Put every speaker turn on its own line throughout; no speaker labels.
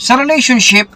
Sa relationship,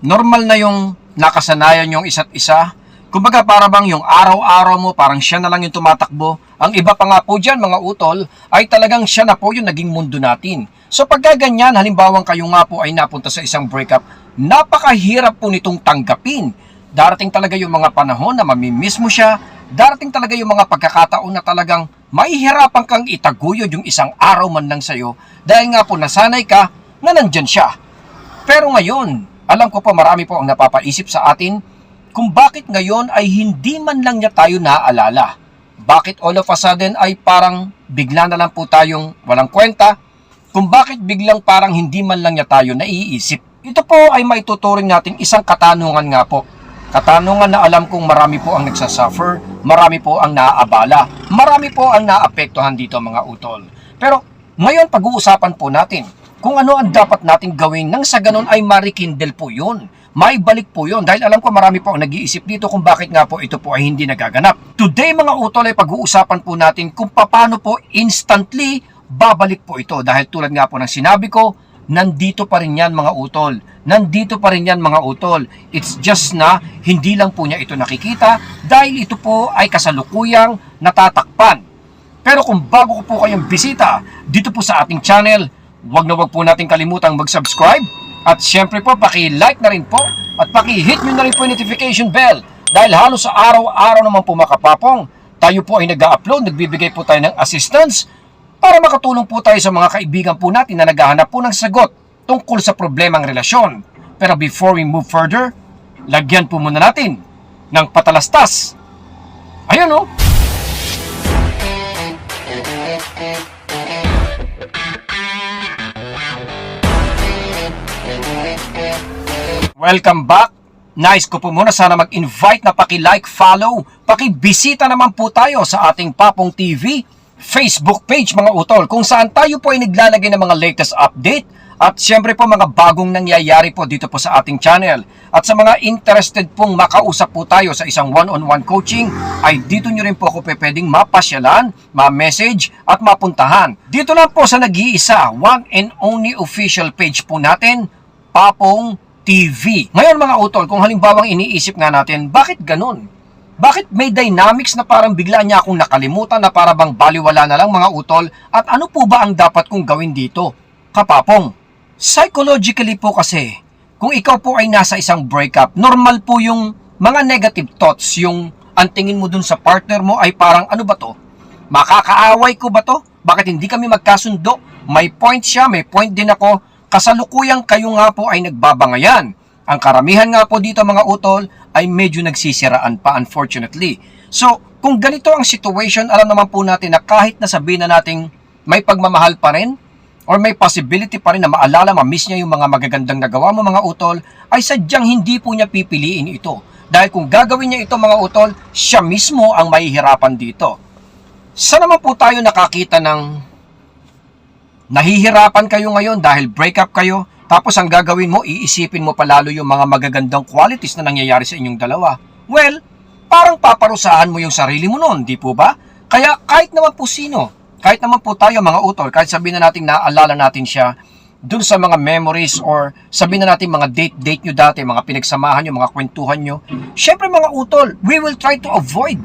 normal na yung nakasanayan yung isa't isa. Kumbaga para bang yung araw-araw mo, parang siya na lang yung tumatakbo. Ang iba pa nga po dyan, mga utol, ay talagang siya na po yung naging mundo natin. So pagka ganyan, halimbawa kayo nga po ay napunta sa isang breakup, napakahirap po nitong tanggapin. Darating talaga yung mga panahon na mamimiss mo siya, darating talaga yung mga pagkakataon na talagang mahihirapan kang itaguyod yung isang araw man lang sa'yo dahil nga po nasanay ka na nandyan siya. Pero ngayon, alam ko po marami po ang napapaisip sa atin kung bakit ngayon ay hindi man lang niya tayo naaalala. Bakit all of a sudden ay parang bigla na lang po tayong walang kwenta? Kung bakit biglang parang hindi man lang niya tayo naiisip? Ito po ay maituturing natin isang katanungan nga po. Katanungan na alam kong marami po ang nagsasuffer, marami po ang naaabala, marami po ang naapektuhan dito mga utol. Pero ngayon pag-uusapan po natin kung ano ang dapat nating gawin nang sa ganun ay marikindle po yun. May balik po yun dahil alam ko marami po ang nag-iisip dito kung bakit nga po ito po ay hindi nagaganap. Today mga utol ay pag-uusapan po natin kung paano po instantly babalik po ito dahil tulad nga po ng sinabi ko, nandito pa rin yan mga utol. Nandito pa rin yan mga utol. It's just na hindi lang po niya ito nakikita dahil ito po ay kasalukuyang natatakpan. Pero kung bago ko po kayong bisita dito po sa ating channel, wag na wag po natin kalimutang mag-subscribe at syempre po paki-like na rin po at paki-hit nyo na rin po yung notification bell dahil halos sa araw-araw naman po makapapong tayo po ay nag-upload, nagbibigay po tayo ng assistance para makatulong po tayo sa mga kaibigan po natin na naghahanap po ng sagot tungkol sa problemang relasyon. Pero before we move further, lagyan po muna natin ng patalastas. Ayun oh! Welcome back! Nice ko po muna sana mag-invite na paki-like, follow, paki-bisita naman po tayo sa ating Papong TV Facebook page mga utol kung saan tayo po ay naglalagay ng mga latest update at syempre po mga bagong nangyayari po dito po sa ating channel. At sa mga interested pong makausap po tayo sa isang one-on-one coaching ay dito nyo rin po ako pwedeng mapasyalan, ma-message at mapuntahan. Dito lang po sa nag-iisa, one and only official page po natin, Papong TV. Ngayon mga utol, kung halimbawang iniisip nga natin, bakit ganun? Bakit may dynamics na parang bigla niya akong nakalimutan na para bang baliwala na lang mga utol? At ano po ba ang dapat kong gawin dito? Kapapong, psychologically po kasi, kung ikaw po ay nasa isang breakup, normal po yung mga negative thoughts, yung ang tingin mo dun sa partner mo ay parang ano ba to? Makakaaway ko ba to? Bakit hindi kami magkasundo? May point siya, may point din ako. Kasalukuyang kayo nga po ay nagbabangayan. Ang karamihan nga po dito mga utol ay medyo nagsisiraan pa unfortunately. So, kung ganito ang situation, alam naman po natin na kahit na sabihin na nating may pagmamahal pa rin, or may possibility pa rin na maalala, ma-miss niya yung mga magagandang nagawa mo mga utol, ay sadyang hindi po niya pipiliin ito. Dahil kung gagawin niya ito mga utol, siya mismo ang mahihirapan dito. Saan naman po tayo nakakita ng nahihirapan kayo ngayon dahil breakup kayo, tapos ang gagawin mo, iisipin mo palalo yung mga magagandang qualities na nangyayari sa inyong dalawa. Well, parang paparusahan mo yung sarili mo noon, di po ba? Kaya kahit naman po sino, kahit naman po tayo mga utol, kahit sabihin na natin naaalala natin siya, dun sa mga memories or sabihin na natin mga date-date nyo dati, mga pinagsamahan nyo, mga kwentuhan nyo, syempre mga utol, we will try to avoid.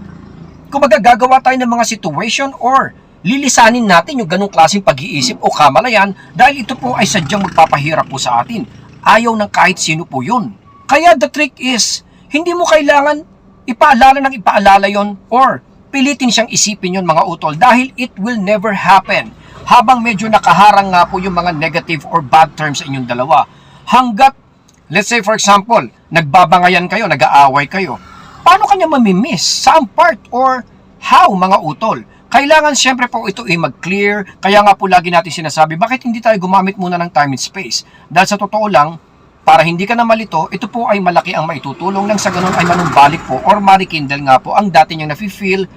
Kung magagagawa tayo ng mga situation or lilisanin natin yung ganong klaseng pag-iisip o kamalayan dahil ito po ay sadyang magpapahirap po sa atin. Ayaw ng kahit sino po yun. Kaya the trick is, hindi mo kailangan ipaalala ng ipaalala yon or pilitin siyang isipin yon mga utol dahil it will never happen habang medyo nakaharang nga po yung mga negative or bad terms sa inyong dalawa. Hanggat, let's say for example, nagbabangayan kayo, nag-aaway kayo, paano kanya mamimiss? Saan part or how mga utol? Kailangan siyempre po ito ay mag-clear, kaya nga po lagi natin sinasabi, bakit hindi tayo gumamit muna ng time and space? Dahil sa totoo lang, para hindi ka na malito, ito po ay malaki ang maitutulong nang sa ganun ay manumbalik po or marikindle nga po ang dati niyang nafe-feel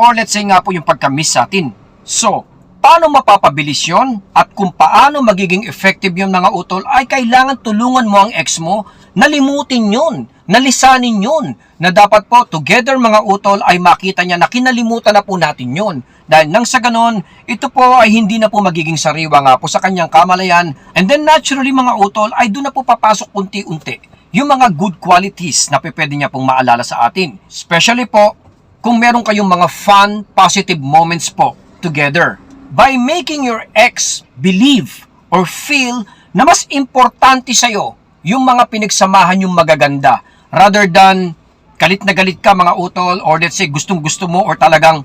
or let's say nga po yung pagka-miss sa atin. So, paano mapapabilis yon at kung paano magiging effective yung mga utol ay kailangan tulungan mo ang ex mo na limutin yun. Nalisanin yun na dapat po together mga utol ay makita niya na kinalimutan na po natin yun. Dahil nang sa ganon, ito po ay hindi na po magiging sariwa nga po sa kanyang kamalayan. And then naturally mga utol ay doon na po papasok unti-unti yung mga good qualities na pwede niya pong maalala sa atin. Especially po kung meron kayong mga fun, positive moments po together. By making your ex believe or feel na mas importante sa'yo yung mga pinagsamahan yung magaganda rather than galit na galit ka mga utol or let's say gustong gusto mo or talagang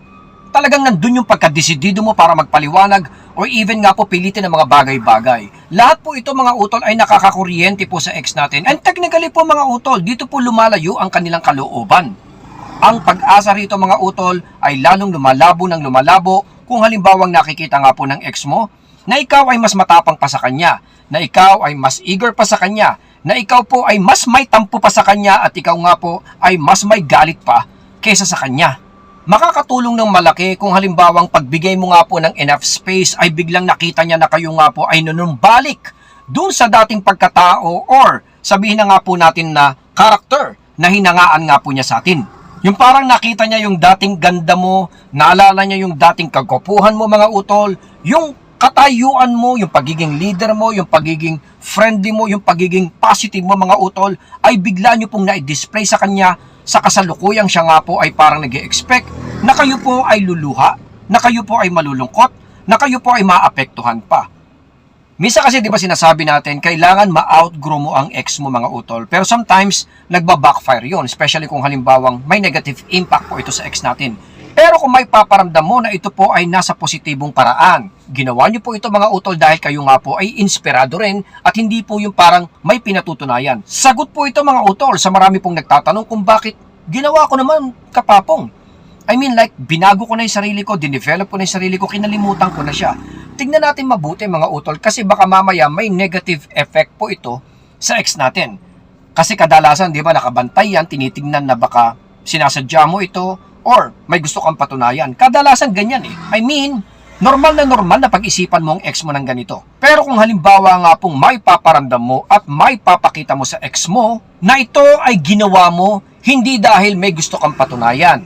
talagang nandun yung pagkadesidido mo para magpaliwanag or even nga po pilitin ng mga bagay-bagay. Lahat po ito mga utol ay nakakakuryente po sa ex natin. And technically po mga utol, dito po lumalayo ang kanilang kalooban. Ang pag-asa rito mga utol ay lalong lumalabo ng lumalabo kung halimbawang nakikita nga po ng ex mo na ikaw ay mas matapang pa sa kanya, na ikaw ay mas eager pa sa kanya, na ikaw po ay mas may tampo pa sa kanya at ikaw nga po ay mas may galit pa kaysa sa kanya. Makakatulong ng malaki kung halimbawang pagbigay mo nga po ng enough space ay biglang nakita niya na kayo nga po ay nanumbalik dun sa dating pagkatao or sabihin na nga po natin na character na hinangaan nga po niya sa atin. Yung parang nakita niya yung dating ganda mo, naalala niya yung dating kagwapuhan mo mga utol, yung katayuan mo, yung pagiging leader mo, yung pagiging friendly mo, yung pagiging positive mo mga utol, ay bigla niyo pong na-display sa kanya sa kasalukuyang siya nga po ay parang nag expect na kayo po ay luluha, na kayo po ay malulungkot, na kayo po ay maapektuhan pa. Misa kasi di ba sinasabi natin, kailangan ma-outgrow mo ang ex mo mga utol. Pero sometimes, nagba-backfire yon especially kung halimbawang may negative impact po ito sa ex natin. Pero kung may paparamdam mo na ito po ay nasa positibong paraan, ginawa niyo po ito mga utol dahil kayo nga po ay inspirado rin at hindi po yung parang may pinatutunayan. Sagot po ito mga utol sa marami pong nagtatanong kung bakit ginawa ko naman kapapong. I mean like, binago ko na yung sarili ko, dinevelop ko na yung sarili ko, kinalimutan ko na siya. Tingnan natin mabuti mga utol kasi baka mamaya may negative effect po ito sa ex natin. Kasi kadalasan, di ba, nakabantay yan, tinitingnan na baka sinasadya mo ito or may gusto kang patunayan. Kadalasan ganyan eh. I mean, normal na normal na pag-isipan mo ang ex mo ng ganito. Pero kung halimbawa nga pong may paparamdam mo at may papakita mo sa ex mo na ito ay ginawa mo hindi dahil may gusto kang patunayan.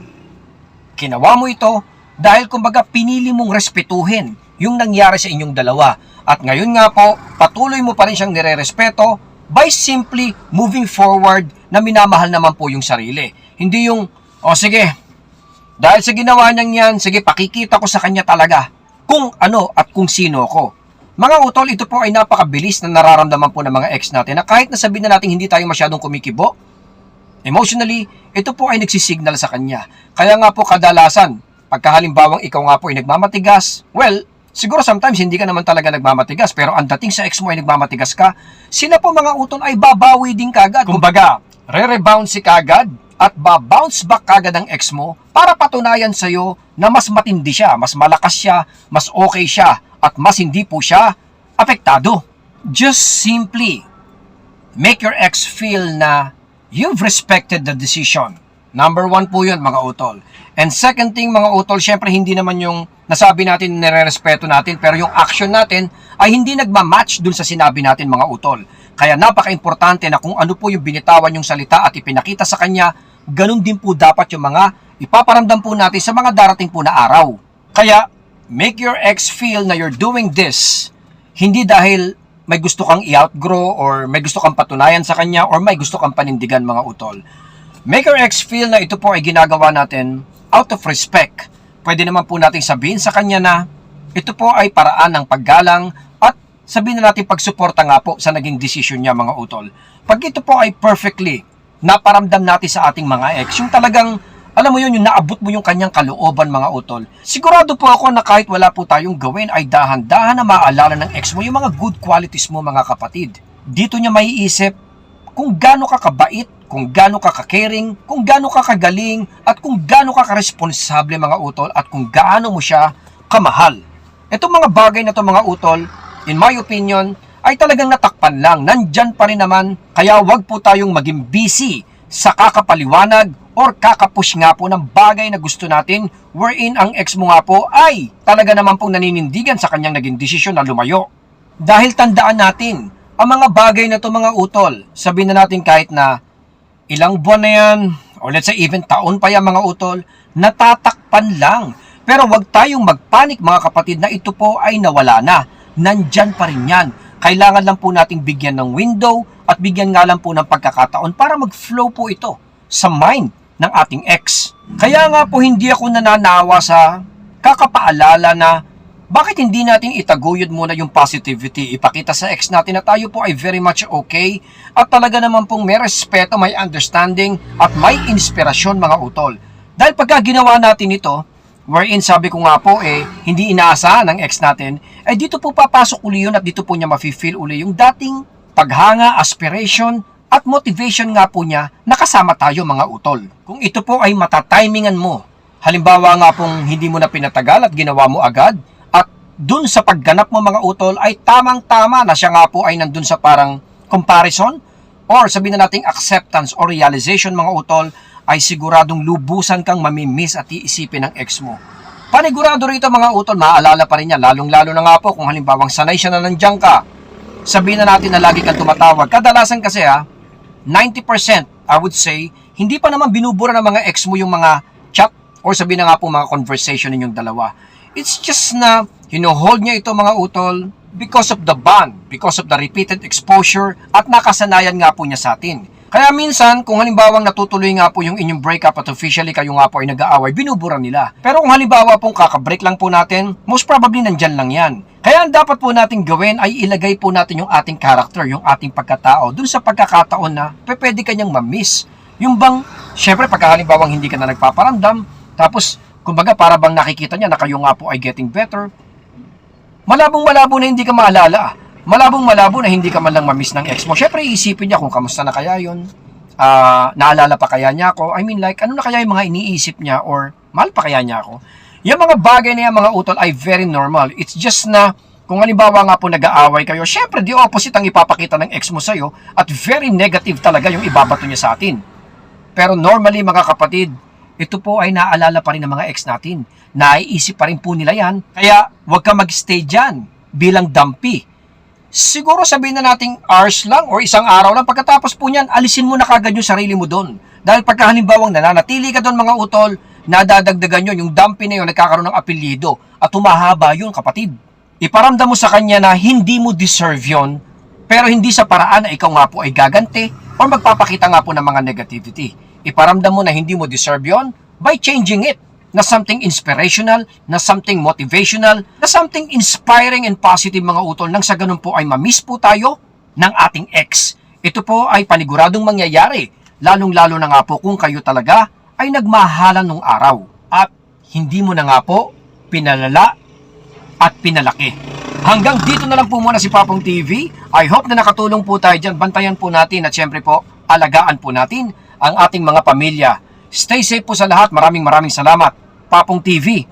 Ginawa mo ito dahil kumbaga pinili mong respetuhin yung nangyari sa inyong dalawa. At ngayon nga po, patuloy mo pa rin siyang nire-respeto by simply moving forward na minamahal naman po yung sarili. Hindi yung, o sige, dahil sa ginawa niyang yan, sige pakikita ko sa kanya talaga kung ano at kung sino ko. Mga utol, ito po ay napakabilis na nararamdaman po ng mga ex natin na kahit nasabihin na natin hindi tayo masyadong kumikibo, emotionally, ito po ay nagsisignal sa kanya. Kaya nga po kadalasan, pagkahalimbawang ikaw nga po ay nagmamatigas, well, siguro sometimes hindi ka naman talaga nagmamatigas, pero ang dating sa ex mo ay nagmamatigas ka, sila po mga utol ay babawi din kagad. Kumbaga, re-rebound si kagad at ba-bounce back kagad ang ex mo para patunayan sa'yo na mas matindi siya, mas malakas siya, mas okay siya, at mas hindi po siya apektado. Just simply make your ex feel na you've respected the decision. Number one po yun, mga utol. And second thing, mga utol, syempre hindi naman yung nasabi natin nire-respeto natin, pero yung action natin ay hindi nagmamatch dun sa sinabi natin, mga utol. Kaya napaka-importante na kung ano po yung binitawan yung salita at ipinakita sa kanya, ganun din po dapat yung mga ipaparamdam po natin sa mga darating po na araw. Kaya, make your ex feel na you're doing this, hindi dahil may gusto kang i-outgrow or may gusto kang patunayan sa kanya or may gusto kang panindigan mga utol. Make your ex feel na ito po ay ginagawa natin out of respect. Pwede naman po nating sabihin sa kanya na ito po ay paraan ng paggalang at sabihin na natin pagsuporta nga po sa naging decision niya mga utol. Pag ito po ay perfectly naparamdam natin sa ating mga ex, yung talagang alam mo yun, yung naabot mo yung kanyang kalooban mga utol. Sigurado po ako na kahit wala po tayong gawin ay dahan-dahan na maalala ng ex mo yung mga good qualities mo mga kapatid. Dito niya maiisip kung gaano ka kabait, kung gaano ka ka-caring, kung gaano ka kagaling, at kung gaano ka ka-responsable mga utol, at kung gaano mo siya kamahal. Itong mga bagay na to mga utol, in my opinion, ay talagang natakpan lang. Nandyan pa rin naman, kaya wag po tayong maging busy sa kakapaliwanag or kakapush nga po ng bagay na gusto natin wherein ang ex mo nga po ay talaga naman pong naninindigan sa kanyang naging desisyon na lumayo. Dahil tandaan natin, ang mga bagay na to mga utol, sabihin na natin kahit na ilang buwan na yan, or let's say even taon pa yan mga utol, natatakpan lang. Pero wag tayong magpanik mga kapatid na ito po ay nawala na. Nandyan pa rin yan. Kailangan lang po nating bigyan ng window at bigyan nga lang po ng pagkakataon para mag-flow po ito sa mind ng ating ex. Kaya nga po hindi ako nananawa sa kakapaalala na bakit hindi natin itaguyod muna yung positivity, ipakita sa ex natin na tayo po ay very much okay at talaga naman pong may respeto, may understanding at may inspirasyon mga utol. Dahil pagka ginawa natin ito, wherein sabi ko nga po eh, hindi inaasahan ng ex natin, eh dito po papasok uli yun at dito po niya mafe-feel uli yung dating paghanga, aspiration, at motivation nga po niya nakasama tayo mga utol. Kung ito po ay matatimingan mo, halimbawa nga pong hindi mo na pinatagal at ginawa mo agad, at dun sa pagganap mo mga utol ay tamang-tama na siya nga po ay nandun sa parang comparison or sabihin na nating acceptance or realization mga utol ay siguradong lubusan kang mamimiss at iisipin ng ex mo. Panigurado rito mga utol, maaalala pa rin niya, lalong-lalo na nga po kung halimbawang sanay siya na nandiyan ka. Sabihin na natin na lagi kang tumatawag. Kadalasan kasi ha, 90% I would say, hindi pa naman binubura ng mga ex mo yung mga chat or sabihin na nga po mga conversation ninyong dalawa. It's just na hino-hold niya ito mga utol because of the bond, because of the repeated exposure at nakasanayan nga po niya sa atin. Kaya minsan, kung halimbawang natutuloy nga po yung inyong breakup at officially kayo nga po ay nag-aaway, binubura nila. Pero kung halimbawa pong kakabreak lang po natin, most probably nandyan lang yan. Kaya ang dapat po natin gawin ay ilagay po natin yung ating character, yung ating pagkatao, dun sa pagkakataon na pwede kanyang ma-miss. Yung bang, syempre pagka halimbawang hindi ka na nagpaparamdam, tapos kumbaga para bang nakikita niya na kayo nga po ay getting better, malabong malabo na hindi ka maalala. Malabong malabo na hindi ka man lang mamiss ng ex mo. Syempre, iisipin niya kung kamusta na kaya yun. Ah, naalala pa kaya niya ako. I mean like, ano na kaya yung mga iniisip niya or mahal pa kaya niya ako. Yung mga bagay na yan, mga utol, ay very normal. It's just na, kung halimbawa nga po nag-aaway kayo, syempre, di opposite ang ipapakita ng ex mo sa'yo at very negative talaga yung ibabato niya sa atin. Pero normally mga kapatid, ito po ay naalala pa rin ng mga ex natin. Naiisip pa rin po nila yan. Kaya huwag ka magstay dyan bilang dampi. Siguro sabihin na nating hours lang or isang araw lang. Pagkatapos po niyan, alisin mo na kagad yung sarili mo doon. Dahil pagka halimbawang nananatili ka doon mga utol, nadadagdagan yun, yung dampi na yun nagkakaroon ng apelyido. At humahaba yun kapatid. Iparamdam mo sa kanya na hindi mo deserve yon pero hindi sa paraan na ikaw nga po ay gaganti or magpapakita nga po ng mga negativity. Iparamdam mo na hindi mo deserve yon by changing it na something inspirational, na something motivational, na something inspiring and positive mga utol nang sa ganun po ay mamiss po tayo ng ating ex. Ito po ay paniguradong mangyayari, lalong-lalo na nga po kung kayo talaga ay nagmahalan nung araw at hindi mo na nga po pinalala at pinalaki. Hanggang dito na lang po muna si Papong TV. I hope na nakatulong po tayo dyan. Bantayan po natin at syempre po, alagaan po natin ang ating mga pamilya. Stay safe po sa lahat. Maraming maraming salamat. Papong TV,